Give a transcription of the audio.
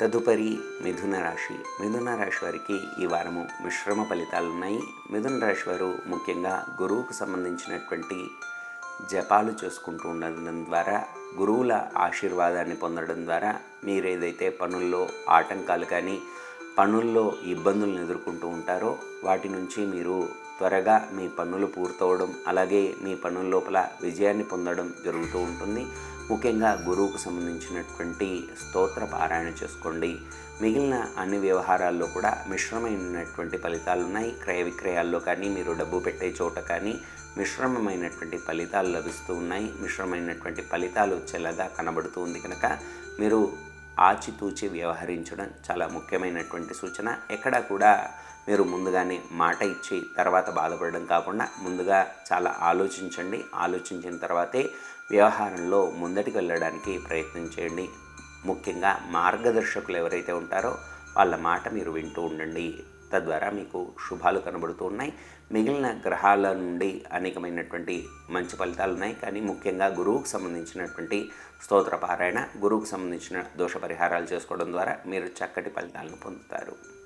తదుపరి మిథున రాశి. మిథున రాశి వారికి ఈ వారము మిశ్రమ ఫలితాలు ఉన్నాయి. మిథున రాశి వారు ముఖ్యంగా గురువుకు సంబంధించినటువంటి జపాలు చేసుకుంటూ ఉండడం ద్వారా గురువుల ఆశీర్వాదాన్ని పొందడం ద్వారా మీరు ఏదైతే పనుల్లో ఆటంకాలు కానీ పనుల్లో ఇబ్బందులను ఎదుర్కొంటూ ఉంటారో వాటి నుంచి మీరు త్వరగా మీ పనులు పూర్తవడం అలాగే మీ పనుల లోపల విజయాన్ని పొందడం జరుగుతూ ఉంటుంది. ముఖ్యంగా గురువుకు సంబంధించినటువంటి స్తోత్ర పారాయణ చేసుకోండి. మిగిలిన అన్ని వ్యవహారాల్లో కూడా మిశ్రమైనటువంటి ఫలితాలు ఉన్నాయి. క్రయ విక్రయాల్లో కానీ మీరు డబ్బు పెట్టే చోట కానీ మిశ్రమమైనటువంటి ఫలితాలు లభిస్తూ ఉన్నాయి. మిశ్రమైనటువంటి ఫలితాలు వచ్చేలాగా కనబడుతూ ఉంది కనుక మీరు ఆచితూచి వ్యవహరించడం చాలా ముఖ్యమైనటువంటి సూచన. ఎక్కడ కూడా మీరు ముందుగానే మాట ఇచ్చి తర్వాత బాధపడడం కాకుండా ముందుగా చాలా ఆలోచించండి. ఆలోచించిన తర్వాతే వ్యవహారంలో ముందటికి వెళ్ళడానికి ప్రయత్నం చేయండి. ముఖ్యంగా మార్గదర్శకులు ఎవరైతే ఉంటారో వాళ్ళ మాట మీరు వింటూ ఉండండి. తద్వారా మీకు శుభాలు కనబడుతూ ఉన్నాయి. మిగిలిన గ్రహాల నుండి అనేకమైనటువంటి మంచి ఫలితాలు ఉన్నాయి. కానీ ముఖ్యంగా గురువుకు సంబంధించినటువంటి స్తోత్ర పారాయణ గురువుకు సంబంధించిన దోష పరిహారాలు చేసుకోవడం ద్వారా మీరు చక్కటి ఫలితాలను పొందుతారు.